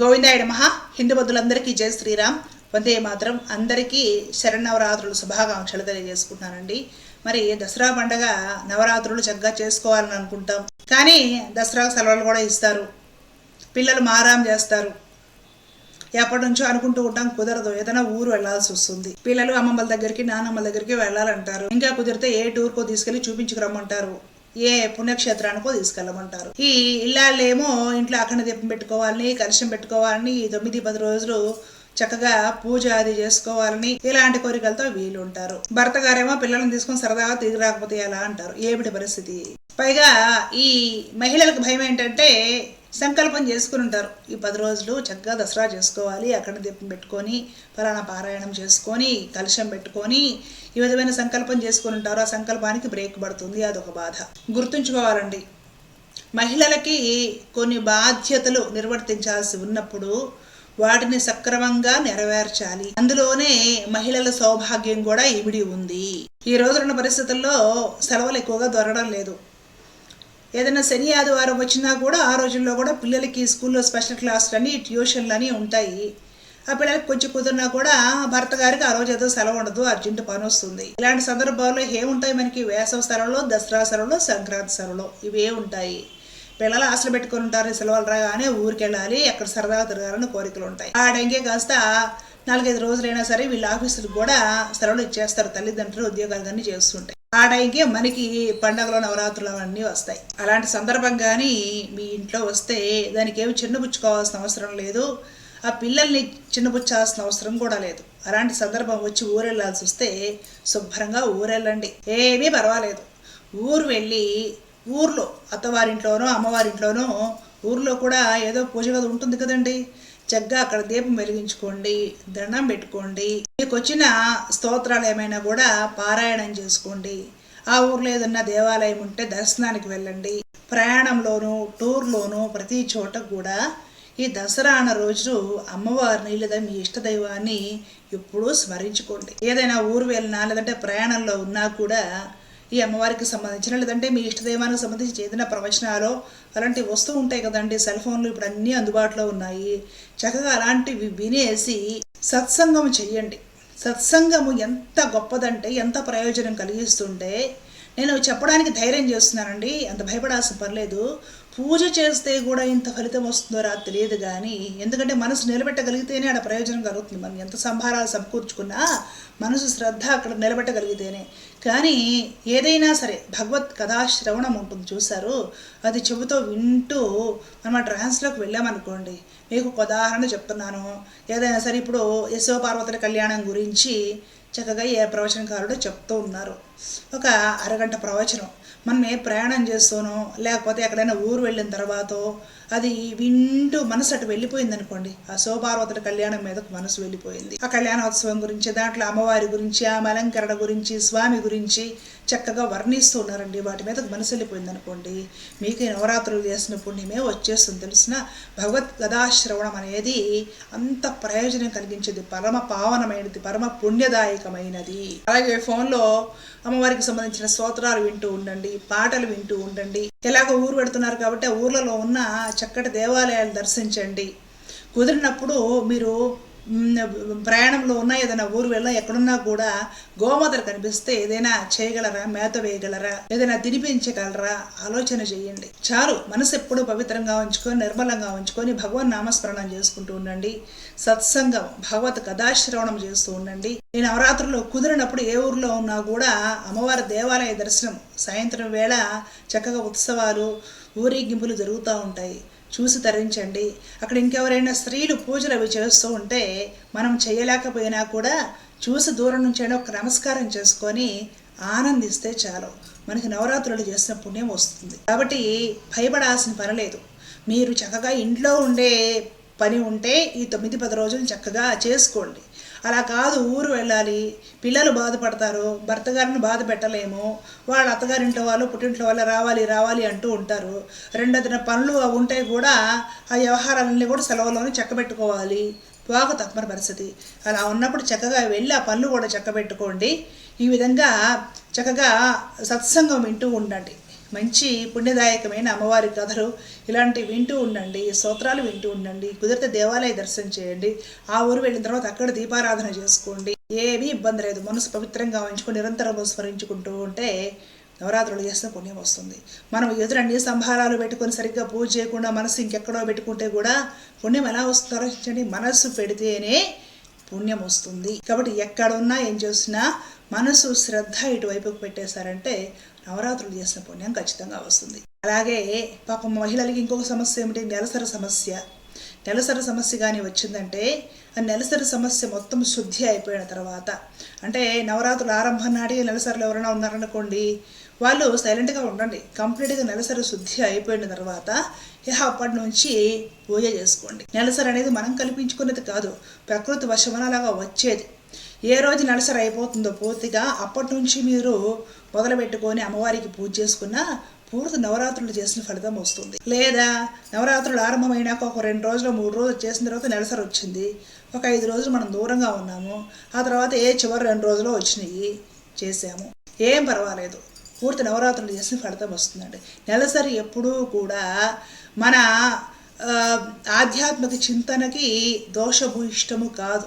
గోవిందాయుడు మహా హిందూ బంధువులందరికీ జై శ్రీరామ్. వందే మాత్రం అందరికీ శరణవరాత్రులు శుభాకాంక్షలు తెలియజేసుకుంటున్నానండి మరి దసరా పండగ నవరాత్రులు చక్కగా చేసుకోవాలని అనుకుంటాం. కానీ దసరా సెలవులు కూడా ఇస్తారు. పిల్లలు మారాం చేస్తారు. ఎప్పటి నుంచో అనుకుంటూ ఉంటాం కుదరదు. ఏదైనా ఊరు వెళ్ళాల్సి వస్తుంది. పిల్లలు అమ్మమ్మల దగ్గరికి నాన్నమ్మల దగ్గరికి వెళ్ళాలంటారు. ఇంకా కుదిరితే ఏ టూర్కో తీసుకెళ్ళి చూపించుకురమ్మంటారు. ఏ పుణ్యక్షేత్రానికో తీసుకెళ్ళమంటారు. ఈ ఇల్లాళ్ళేమో ఇంట్లో అఖండ దీపం పెట్టుకోవాలని కలుషం పెట్టుకోవాలని ఈ తొమ్మిది పది రోజులు చక్కగా పూజ అది చేసుకోవాలని ఇలాంటి కోరికలతో వీళ్ళు ఉంటారు భర్త గారేమో పిల్లల్ని తీసుకొని సరదాగా తిరిగి రాకపోతే ఎలా అంటారు? ఏమిటి పరిస్థితి? పైగా ఈ మహిళలకు భయం ఏంటంటే సంకల్పం చేసుకుని ఉంటారు. ఈ పది రోజులు చక్కగా దసరా చేసుకోవాలి. అక్కడ దీపం పెట్టుకొని ఫలానా పారాయణం చేసుకొని కలుషం పెట్టుకొని ఈ విధమైన సంకల్పం చేసుకుని ఉంటారు. ఆ సంకల్పానికి బ్రేక్ పడుతుంది. అదొక బాధ. గుర్తుంచుకోవాలండి. మహిళలకి కొన్ని బాధ్యతలు నిర్వర్తించాల్సి ఉన్నప్పుడు వాటిని సక్రమంగా నెరవేర్చాలి. అందులోనే మహిళల సౌభాగ్యం కూడా ఇవిడి ఉంది. ఈ రోజున్న పరిస్థితుల్లో సెలవులు ఎక్కువగా దొరకడం లేదు. ఏదైనా శని ఆదివారం వచ్చినా కూడా ఆ రోజుల్లో కూడా పిల్లలకి స్కూల్లో స్పెషల్ క్లాసులని ట్యూషన్లు అని ఉంటాయి. ఆ పిల్లలకి కొంచెం కుదిరినా కూడా భర్త గారికి ఆ రోజు ఏదో సెలవు ఉండదు అర్జెంట్ పని వస్తుంది. ఇలాంటి సందర్భాల్లో ఏముంటాయి మనకి? వేసవి సెలవులు దసరా సెలవులు సంక్రాంతి సెలవులు ఇవే ఉంటాయి. పిల్లలు ఆశలు పెట్టుకుని ఉంటారు సెలవులు రాగానే ఊరికెళ్ళాలి ఎక్కడ సరదాగా తిరగాలని కోరికలు ఉంటాయి. ఆ డెంగే కాస్త నాలుగైదు రోజులైనా సరే వీళ్ళ ఆఫీసులకు కూడా సెలవులు ఇచ్చేస్తారు తల్లిదండ్రులు ఉద్యోగాలు కానీ చేస్తుంటాయి ఆ టైంకి మనకి పండగలు నవరాత్రులు అవన్నీ వస్తాయి. అలాంటి సందర్భం కానీ మీ ఇంట్లో వస్తే దానికి ఏమి చిన్నపుచ్చుకోవాల్సిన అవసరం లేదు. ఆ పిల్లల్ని చిన్నపుచ్చాల్సిన అవసరం కూడా లేదు. అలాంటి సందర్భం వచ్చి ఊరెళ్ళాల్సి వస్తే శుభ్రంగా ఊరెళ్ళండి. ఏమీ పర్వాలేదు. ఊరు వెళ్ళి ఊర్లో అత్తవారింట్లోనో అమ్మవారింట్లోనో ఊర్లో కూడా ఏదో పూజ గది ఉంటుంది కదండి. చక్కగా అక్కడ దీపం వెలిగించుకోండి దండం పెట్టుకోండి. మీకు వచ్చిన స్తోత్రాలు ఏమైనా కూడా పారాయణం చేసుకోండి. ఆ ఊర్లో ఏదన్నా దేవాలయం ఉంటే దర్శనానికి వెళ్ళండి. ప్రయాణంలోనూ టూర్లోనూ ప్రతి చోట కూడా ఈ దసరా అన్న రోజు అమ్మవారిని లేదా మీ ఇష్టదైవాన్ని ఎప్పుడూ స్మరించుకోండి. ఏదైనా ఊరు వెళ్ళినా లేదంటే ప్రయాణంలో ఉన్నా కూడా ఈ అమ్మవారికి సంబంధించిన లేదంటే మీ ఇష్టదైవానికి సంబంధించి ఏదైనా ప్రవచనాలు అలాంటివి వస్తూ ఉంటాయి కదండి. సెల్ ఫోన్లు ఇప్పుడు అన్నీ అందుబాటులో ఉన్నాయి. చక్కగా అలాంటివి వినేసి సత్సంగం చెయ్యండి. సత్సంగము ఎంత గొప్పదంటే ఎంత ప్రయోజనం కలిగిస్తుంటే నేను చెప్పడానికి ధైర్యం చేస్తున్నానండి. అంత భయపడాల్సిన పర్లేదు పూజ చేస్తే కూడా ఇంత ఫలితం వస్తుందో రా తెలియదు కానీ ఎందుకంటే మనసు నిలబెట్టగలిగితేనే ఆడ ప్రయోజనం కలుగుతుంది. మనం ఎంత సంభారాలు సమకూర్చుకున్నా మనసు శ్రద్ధ అక్కడ నిలబెట్టగలిగితేనే. కానీ ఏదైనా సరే భగవత్ కథాశ్రవణం ఉంటుంది చూసారు అది చెబుతూ వింటూ మనం ఆ ట్రాన్స్లోకి వెళ్ళామనుకోండి. మీకు ఒక ఉదాహరణ చెప్తున్నాను. ఏదైనా సరే ఇప్పుడు యశో పార్వతుల కళ్యాణం గురించి చక్కగా ఏ ప్రవచనకారుడు చెప్తూ ఉన్నారు. ఒక అరగంట ప్రవచనం. మనం ఏ ప్రయాణం చేస్తూనో లేకపోతే ఎక్కడైనా ఊరు వెళ్ళిన తర్వాత అది వింటూ మనసు అటు వెళ్ళిపోయింది అనుకోండి ఆ శోభార్వతుల కళ్యాణం మీదకు మనసు వెళ్ళిపోయింది. ఆ కళ్యాణోత్సవం గురించి దాంట్లో అమ్మవారి గురించి ఆ అలంకరణ గురించి స్వామి గురించి చక్కగా వర్ణిస్తూ ఉన్నారండి. వాటి మీదకు మనసు వెళ్ళిపోయింది అనుకోండి మీకు నవరాత్రులు చేసిన పుణ్యమే వచ్చేస్తుంది తెలిసిన భగవద్ గదాశ్రవణం అనేది అంత ప్రయోజనం కలిగించేది పరమ పావనమైనది పరమ పుణ్యదాయకమైనది. అలాగే ఫోన్లో అమ్మవారికి సంబంధించిన స్తోత్రాలు వింటూ ఉండండి పాటలు వింటూ ఉండండి. ఎలాగ ఊరు పెడుతున్నారు కాబట్టి ఆ ఊర్లలో ఉన్న చక్కటి దేవాలయాలు దర్శించండి. కుదిరినప్పుడు మీరు ప్రయాణంలో ఉన్న ఏదైనా ఊరు వెళ్ళా ఎక్కడున్నా కూడా గోమాతలు కనిపిస్తే ఏదైనా చేయగలరా మేత వేయగలరా ఏదైనా తినిపించగలరా ఆలోచన చేయండి. చాలు మనసు ఎప్పుడూ పవిత్రంగా ఉంచుకొని నిర్మలంగా ఉంచుకొని భగవన్ నామస్మరణం చేసుకుంటూ ఉండండి. సత్సంగం భగవత్ కథాశ్రవణం చేస్తూ ఉండండి. ఈ నవరాత్రుల్లో కుదిరినప్పుడు ఏ ఊర్లో ఉన్నా కూడా అమ్మవారి దేవాలయ దర్శనం సాయంత్రం వేళ చక్కగా ఉత్సవాలు ఊరేగింపులు జరుగుతూ ఉంటాయి. చూసి తరించండి. అక్కడ ఇంకెవరైనా స్త్రీలు పూజలు అవి చేస్తూ ఉంటే మనం చేయలేకపోయినా కూడా చూసి దూరం నుంచైనా ఒక నమస్కారం చేసుకొని ఆనందిస్తే చాలు. మనకి నవరాత్రులు చేసిన పుణ్యం వస్తుంది. కాబట్టి భయపడాల్సిన పని లేదు. మీరు చక్కగా ఇంట్లో ఉండే పని ఉంటే ఈ తొమ్మిది పది రోజులు చక్కగా చేసుకోండి. అలా కాదు ఊరు వెళ్ళాలి. పిల్లలు బాధపడతారు భర్త గారిని బాధ పెట్టలేము. వాళ్ళ అత్తగారింట్లో వాళ్ళు పుట్టింట్లో వాళ్ళు రావాలి రావాలి అంటూ ఉంటారు. రెండొదిన పనులు అవి ఉంటే కూడా ఆ వ్యవహారాలన్నీ కూడా సెలవులోనే చక్కబెట్టుకోవాలి. పోక తప్పని పరిస్థితి. అలా ఉన్నప్పుడు చక్కగా వెళ్ళి ఆ పనులు కూడా చక్కబెట్టుకోండి. ఈ విధంగా చక్కగా సత్సంగం వింటూ ఉండండి. మంచి పుణ్యదాయకమైన అమ్మవారి కథలు ఇలాంటివి వింటూ ఉండండి స్తోత్రాలు వింటూ ఉండండి కుదిరితే దేవాలయ దర్శనం చేయండి ఆ ఊరు వెళ్ళిన తర్వాత అక్కడ దీపారాధన చేసుకోండి ఏమీ ఇబ్బంది లేదు. మనసు పవిత్రంగా ఉంచుకొని నిరంతరం స్మరించుకుంటూ ఉంటే నవరాత్రులు చేస్తే పుణ్యం వస్తుంది. మనం ఎదురన్ని సంభారాలు పెట్టుకొని సరిగ్గా పూజ చేయకుండా మనసు ఇంకెక్కడో పెట్టుకుంటే కూడా పుణ్యం ఎలా వస్తుందో ఆలోచించండి. పెడితేనే పుణ్యం వస్తుంది. కాబట్టి ఎక్కడున్నా ఏం చేసినా మనసు శ్రద్ధ ఇటువైపుకు పెట్టేశారంటే నవరాత్రులు చేసిన పుణ్యం ఖచ్చితంగా వస్తుంది. అలాగే పాపం మహిళలకి ఇంకొక సమస్య ఏమిటి? నెలసరి సమస్య. నెలసరి సమస్య కానీ వచ్చిందంటే ఆ నెలసరి సమస్య మొత్తం శుద్ధి అయిపోయిన తర్వాత. అంటే నవరాత్రులు ఆరంభం నాటి నెలసరిలో ఎవరైనా ఉన్నారనుకోండి వాళ్ళు సైలెంట్గా ఉండండి. కంప్లీట్గా నెలసరి శుద్ధి అయిపోయిన తర్వాత ఇహ అప్పటి నుంచి పూజ చేసుకోండి. నెలసరి అనేది మనం కల్పించుకునేది కాదు ప్రకృతి వశమనలాగా వచ్చేది. ఏ రోజు నలసర అయిపోతుందో పూర్తిగా అప్పటి నుంచి మీరు మొదలుపెట్టుకొని అమ్మవారికి పూజ చేసుకున్నా పూర్తి నవరాత్రులు చేసిన ఫలితం వస్తుంది. లేదా నవరాత్రులు ఆరంభమైనాక ఒక రెండు రోజులు మూడు రోజులు చేసిన తర్వాత నెలసరి వచ్చింది. ఒక ఐదు రోజులు మనం దూరంగా ఉన్నాము. ఆ తర్వాత ఏ చివరి రెండు రోజులు వచ్చినాయి చేసాము ఏం పర్వాలేదు. పూర్తి నవరాత్రులు చేసిన ఫలితం వస్తుందండి. నెలసరి ఎప్పుడూ కూడా మన ఆధ్యాత్మిక చింతనకి దోషభూయిష్టము కాదు.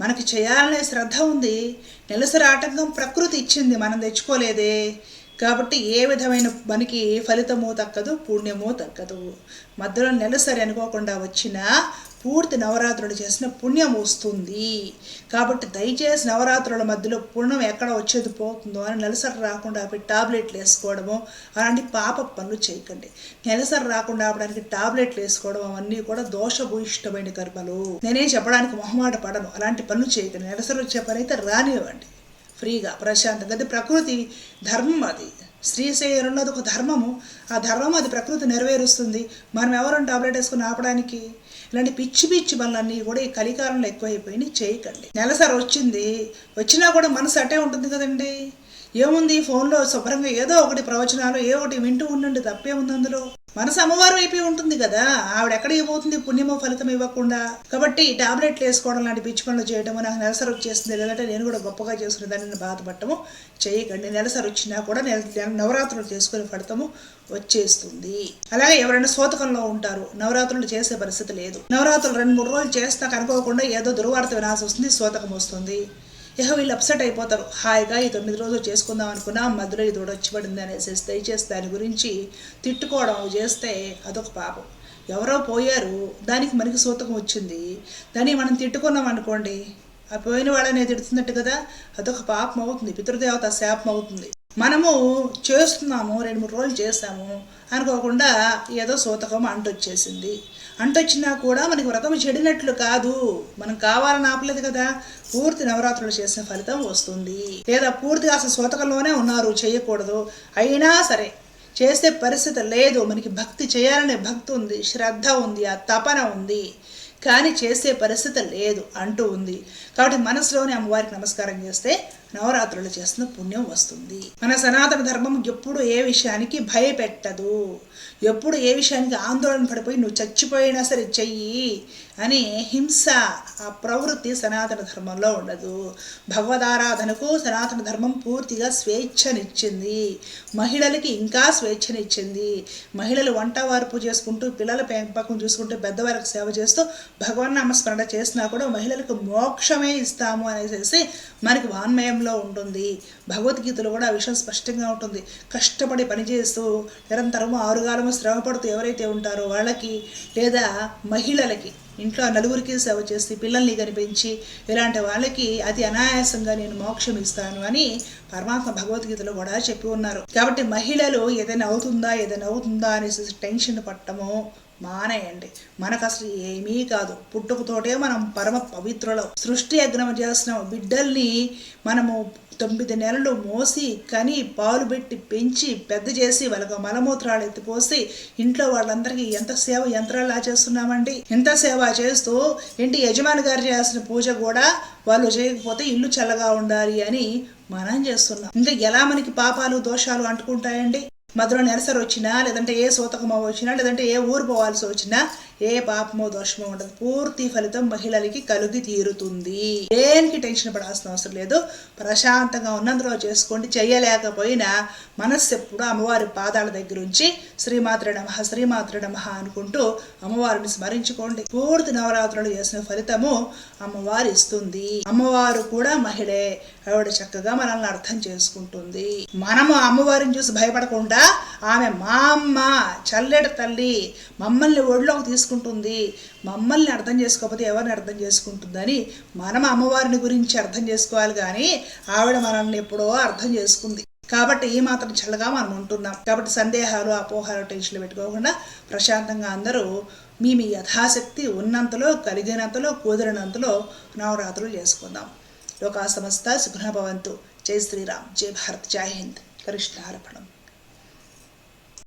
మనకి చేయాలనే శ్రద్ధ ఉంది. నెలసరి ఆటంకం ప్రకృతి ఇచ్చింది మనం తెచ్చుకోలేదే. కాబట్టి ఏ విధమైన మనకి ఫలితము తక్కదు పుణ్యము తక్కదు. మధ్యలో నెలసరి అనుకోకుండా వచ్చిన పూర్తి నవరాత్రులు చేసిన పుణ్యం వస్తుంది. కాబట్టి దయచేసి నవరాత్రుల మధ్యలో పుణ్యం ఎక్కడ వచ్చేది పోతుందో అని నెలసరి రాకుండా ఆపి టాబ్లెట్లు వేసుకోవడము అలాంటి పాప పనులు చేయకండి. నెలసరి రాకుండా ఆపడానికి టాబ్లెట్లు వేసుకోవడం అవన్నీ కూడా దోషభూయిష్టమైన కర్మలు. నేనేం చెప్పడానికి మొహమాట పడను. అలాంటి పనులు చేయకండి. నెలసరి వచ్చే పని అయితే రానివ్వండి. ఫ్రీగా ప్రశాంతంగా. అది ప్రకృతి ధర్మం అది. శ్రీశైలంలో ఉన్నది ఒక ధర్మము. ఆ ధర్మం అది ప్రకృతి నెరవేరుస్తుంది. మనం ఎవరైనా టాబ్లెట్ వేసుకుని ఆపడానికి? ఇలాంటి పిచ్చి పిచ్చి పనులన్నీ కూడా ఈ కలికాలంలో ఎక్కువైపోయినాయి. చేయకండి. నెలసరి వచ్చింది. వచ్చినా కూడా మనసు అటే ఉంటుంది కదండి. ఏముంది? ఫోన్లో శుభ్రంగా ఏదో ఒకటి ప్రవచనాలు ఏ ఒకటి వింటూ ఉండండి తప్పే ఉంది అందులో? మనసు అమ్మవారు అయిపోయి ఉంటుంది కదా. ఆవిడ ఎక్కడ పోతుంది పుణ్యమో ఫలితం ఇవ్వకుండా. కాబట్టి టాబ్లెట్లు వేసుకోవడం లాంటి పిచ్చి పనులు చేయడము నాకు నెలసరి వచ్చేస్తుంది లేదంటే నేను కూడా గొప్పగా చేసుకునే దాన్ని బాధపడటము చేయకండి. నెలసరి వచ్చినా కూడా నెల నవరాత్రులు చేసుకునే ఫలితము వచ్చేస్తుంది. అలాగే ఎవరైనా సోతకంలో ఉంటారు. నవరాత్రులు చేసే పరిస్థితి లేదు. నవరాత్రులు రెండు మూడు రోజులు చేస్తాక అనుకోకుండా ఏదో దుర్వార్త వినాల్సి వస్తుంది సోతకం వస్తుంది. ఇక వీళ్ళు అప్సెట్ అయిపోతారు. హాయిగా ఈ తొమ్మిది రోజులు చేసుకుందాం అనుకున్నా మధ్యలో ఇది కూడా వచ్చి అనేసి దయచేసి దాని గురించి తిట్టుకోవడం చేస్తే అదొక పాపం. ఎవరో పోయారు దానికి మనకి సూతకం వచ్చింది దాన్ని మనం తిట్టుకున్నాం అనుకోండి ఆ పోయిన వాళ్ళనే తిడుతున్నట్టు కదా అదొక పాపం అవుతుంది పితృదేవత శాపం అవుతుంది. మనము చేస్తున్నాము రెండు మూడు రోజులు చేస్తాము అనుకోకుండా ఏదో సూతకం అంటొచ్చేసింది. అంటొచ్చినా కూడా మనకి వ్రతం చెడినట్లు కాదు. మనం కావాలని ఆపలేదు కదా. పూర్తి నవరాత్రులు చేసిన ఫలితం వస్తుంది. లేదా పూర్తిగా అసలు సూతకంలోనే ఉన్నారు చేయకూడదు. అయినా సరే చేసే పరిస్థితి లేదు. మనకి భక్తి చేయాలనే భక్తి ఉంది శ్రద్ధ ఉంది ఆ తపన ఉంది. కానీ చేసే పరిస్థితి లేదు అంటూ ఉంది. కాబట్టి మనసులోని అమ్మవారికి నమస్కారం చేస్తే నవరాత్రులు చేసిన పుణ్యం వస్తుంది. మన సనాతన ధర్మం ఎప్పుడు ఏ విషయానికి భయపెట్టదు. ఎప్పుడు ఏ విషయానికి ఆందోళన పడిపోయి నువ్వు చచ్చిపోయినా సరే చెయ్యి అని హింస ఆ ప్రవృత్తి సనాతన ధర్మంలో ఉండదు. భగవదారాధనకు సనాతన ధర్మం పూర్తిగా స్వేచ్ఛనిచ్చింది. మహిళలకి ఇంకా స్వేచ్ఛనిచ్చింది. మహిళలు వంట వార్పు చేసుకుంటూ పిల్లల పెంపకం చూసుకుంటూ పెద్దవారికి సేవ చేస్తూ భగవన్ నామస్మరణ చేసినా కూడా మహిళలకు మోక్షమే ఇస్తాము అనేసి మనకి వాన్మయంలో ఉంటుంది. భగవద్గీతలో కూడా ఆ విషయం స్పష్టంగా ఉంటుంది. కష్టపడి పనిచేస్తూ నిరంతరము ఆరుగాలము శ్రమపడుతూ ఎవరైతే ఉంటారో వాళ్ళకి లేదా మహిళలకి ఇంట్లో నలుగురికి సేవ చేసి పిల్లల్ని కనిపించి ఇలాంటి వాళ్ళకి అతి అనాయాసంగా నేను మోక్షం ఇస్తాను అని పరమాత్మ భగవద్గీతలో కూడా చెప్పి ఉన్నారు. కాబట్టి మహిళలు ఏదైనా అవుతుందా ఏదైనా అవుతుందా అనేసి టెన్షన్ పట్టము. మానేయండి. మనకు అసలు ఏమీ కాదు. పుట్టుకతోటే మనం పరమ పవిత్రులం. సృష్టి యజ్ఞం చేస్తున్నాం బిడ్డల్ని మనము తొమ్మిది నెలలు మోసి కని పాలు పెట్టి పెంచి పెద్ద చేసి వాళ్ళకు మలమూత్రాలు ఎత్తిపోసి ఇంట్లో వాళ్ళందరికీ ఎంత సేవ యంత్రాలు చేస్తున్నామండి? ఎంత సేవ చేస్తూ ఇంటి యజమాని గారు చేయాల్సిన పూజ కూడా వాళ్ళు చేయకపోతే ఇల్లు చల్లగా ఉండాలి అని మనం చేస్తున్నాం. ఇంకా ఎలా మనకి పాపాలు దోషాలు అంటుకుంటాయండి? మధ్యలో నెలసరి వచ్చినా లేదంటే ఏ సూతకమ వచ్చినా లేదంటే ఏ ఊరు పోవాల్సి వచ్చినా ఏ పాపమో దోషమో ఉండదు. పూర్తి ఫలితం మహిళలకి కలిగి తీరుతుంది. దేనికి టెన్షన్ పడాల్సిన అవసరం లేదు. ప్రశాంతంగా ఉన్నందులో చేసుకోండి. చేయలేకపోయినా మనస్సు ఎప్పుడు అమ్మవారి పాదాల దగ్గర ఉంచి శ్రీమాత్ర నమ శ్రీమాత్ర నమ అనుకుంటూ అమ్మవారిని స్మరించుకోండి. పూర్తి నవరాత్రులు చేసిన ఫలితము అమ్మవారు ఇస్తుంది. అమ్మవారు కూడా మహిళే. ఆవిడ చక్కగా మనల్ని అర్థం చేసుకుంటుంది. మనము అమ్మవారిని చూసి భయపడకుండా ఆమె మా అమ్మ చల్లెడ తల్లి మమ్మల్ని ఒడిలోకి చేసుకుంటుంది మమ్మల్ని అర్థం చేసుకోకపోతే ఎవరిని అర్థం చేసుకుంటుందని మనం అమ్మవారిని గురించి అర్థం చేసుకోవాలి కానీ ఆవిడ మనల్ని ఎప్పుడో అర్థం చేసుకుంది. కాబట్టి ఈ మాత్రం చల్లగా మనం ఉంటున్నాం. కాబట్టి సందేహాలు అపోహాలు టెన్షన్లు పెట్టుకోకుండా ప్రశాంతంగా అందరూ మీ మీ యథాశక్తి ఉన్నంతలో కలిగినంతలో కుదిరినంతలో నవరాత్రులు చేసుకుందాం. లోకా సమస్త సుఖభవంతు జై శ్రీరామ్. జై భారత్. జై హింద్. కృష్ణార్పణం.